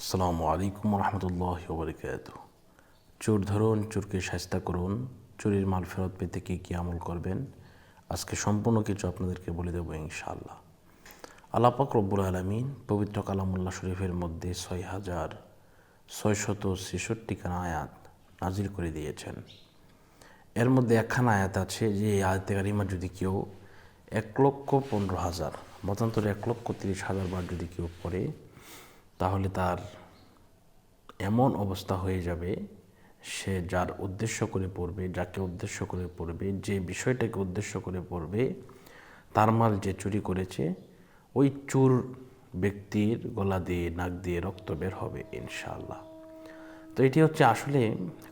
আসসালামু আলাইকুম রহমতুল্লাহ বরকাত চোর ধরুন, চোরকে সাস্তা করুন, চুরির মাল ফেরত পেতে কী কী আমল করবেন? আজকে সম্পূর্ণ কিছু আপনাদেরকে বলে দেবো ইনশাআল্লাহ। আলাপাক রব্বুল আলমিন পবিত্র কালামুল্লাহ শরীফের মধ্যে ছয় হাজার ছয়শত ছেষট্টি খানা আয়াত নাজির করে দিয়েছেন। এর মধ্যে একখানা আয়াত আছে যে এই আয়াতে কারিমা যদি কেউ এক লক্ষ পনেরো হাজার, মতান্তরে এক লক্ষ তিরিশ হাজার বার যদি কেউ পড়ে তাহলে তার এমন অবস্থা হয়ে যাবে, সে যার উদ্দেশ্য করে পড়বে, যাকে উদ্দেশ্য করে পড়বে, যে বিষয়টাকে উদ্দেশ্য করে পড়বে, তার মাল যে চুরি করেছে, ওই চুর ব্যক্তির গলা দিয়ে, নাক দিয়ে রক্ত বের হবে ইনশাআল্লাহ। তো এটি হচ্ছে আসলে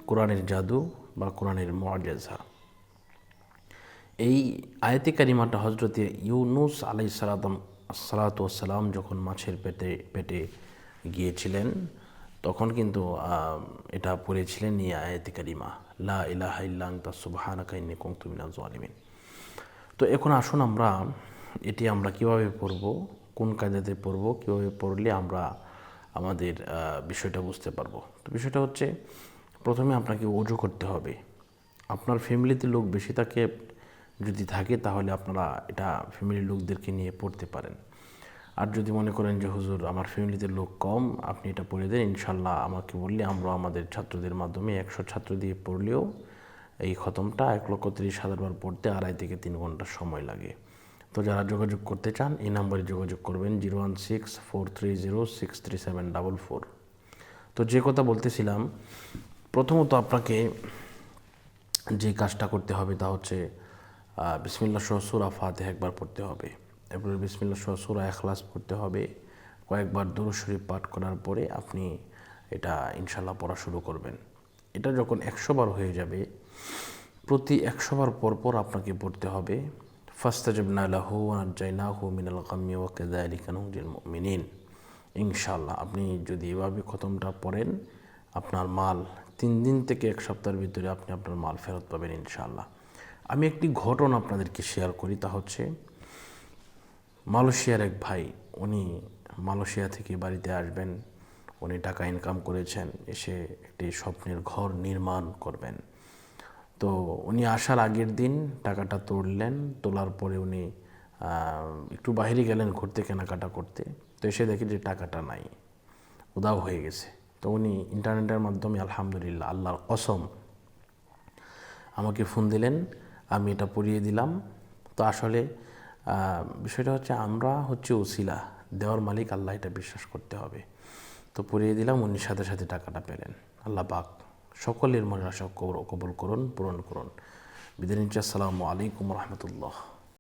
কোরআনের জাদু বা কোরআনের মজেজা এই আয়াতি কারিমাটা হজরতে ইউনুস আলাই সালাতাম সালাতাম যখন মাছের পেটে পেটে গিয়েছিলেন, তখন কিন্তু এটা পড়েছিলেন এই আয়াতি কারিমা, লা ইলাহা ইল্লা আনতা সুবহানাকা ইন্নী কুনতু মিনাজ জালিমিন তো এখন আসুন আমরা, এটি আমরা কীভাবে পড়ব, কোন কায়দাতে পড়ব, কীভাবে পড়লে আমরা আমাদের বিষয়টা বুঝতে পারব। তো বিষয়টা হচ্ছে, প্রথমে আপনাকে অজু করতে হবে। আপনার ফ্যামিলিতে লোক বেশি থাকে, যদি থাকে তাহলে আপনারা এটা ফ্যামিলির লোকদেরকে নিয়ে পড়তে পারেন। আর যদি মনে করেন যে, হুজুর, আমার ফ্যামিলিতে লোক কম, আপনি এটা পড়ে দেন, ইনশাল্লাহ আমাকে বললে আমরা আমাদের ছাত্রদের মাধ্যমে একশো ছাত্র দিয়ে পড়লেও এই খতমটা এক লক্ষ তিরিশ হাজার বার পড়তে আড়াই থেকে তিন ঘণ্টা সময় লাগে। তো যারা যোগাযোগ করতে চান, এই নাম্বারে যোগাযোগ করবেন zero one six four three zero six three seven double four. তো যে কথা বলতেছিলাম, প্রথমত আপনাকে যে কাজটা করতে হবে তা হচ্ছে বিসমিল্লা সহ সুরা ফাতে একবার পড়তে হবে। এরপরে বিসমিল্লা সহ সুরা এখলাস পড়তে হবে। কয়েকবার দরুদ শরীফ পাঠ করার পরে আপনি এটা ইনশাল্লাহ পড়া শুরু করবেন। এটা যখন একশো বার হয়ে যাবে, প্রতি একশো বার পর পর আপনাকে পড়তে হবে। ফাস্তাজবনা লাহু মিনাল গাম্মি ওয়া কাযালিকা নুজিল মুমিনিন। ইনশাল্লাহ আপনি যদি এভাবে খতমটা পড়েন, আপনার মাল তিন দিন থেকে এক সপ্তাহের ভিতরে আপনি আপনার মাল ফেরত পাবেন ইনশাল্লাহ আমি একটি ঘটনা আপনাদেরকে শেয়ার করি, তা হচ্ছে মালয়েশিয়ার এক ভাই, উনি মালয়েশিয়া থেকে বাড়িতে আসবেন। উনি টাকা ইনকাম করেছেন, এসে একটি স্বপ্নের ঘর নির্মাণ করবেন। তো উনি আসার আগের দিন টাকাটা তুললেন, তোলার পরে উনি একটু বাইরে গেলেন ঘুরতে, কেনাকাটা করতে। তো এসে দেখি যে টাকাটা নাই উদাও হয়ে গেছে। তো উনি ইন্টারনেটের মাধ্যমে আলহামদুলিল্লাহ, আল্লাহর কসম, আমাকে ফোন দিলেন, আমি এটা পড়িয়ে দিলাম। তো আসলে বিষয়টা হচ্ছে আমরা হচ্ছে ওসিলা, দেওয়ার মালিক আল্লাহ, এটা বিশ্বাস করতে হবে। তো পড়িয়ে দিলাম, উনি সাথে সাথে টাকাটা পেলেন। আল্লাহ পাক সকলের মনের আশা কবুল করুন, পূরণ করুন। বিদিন আসসালামু আলাইকুম রহমতুল্লাহ।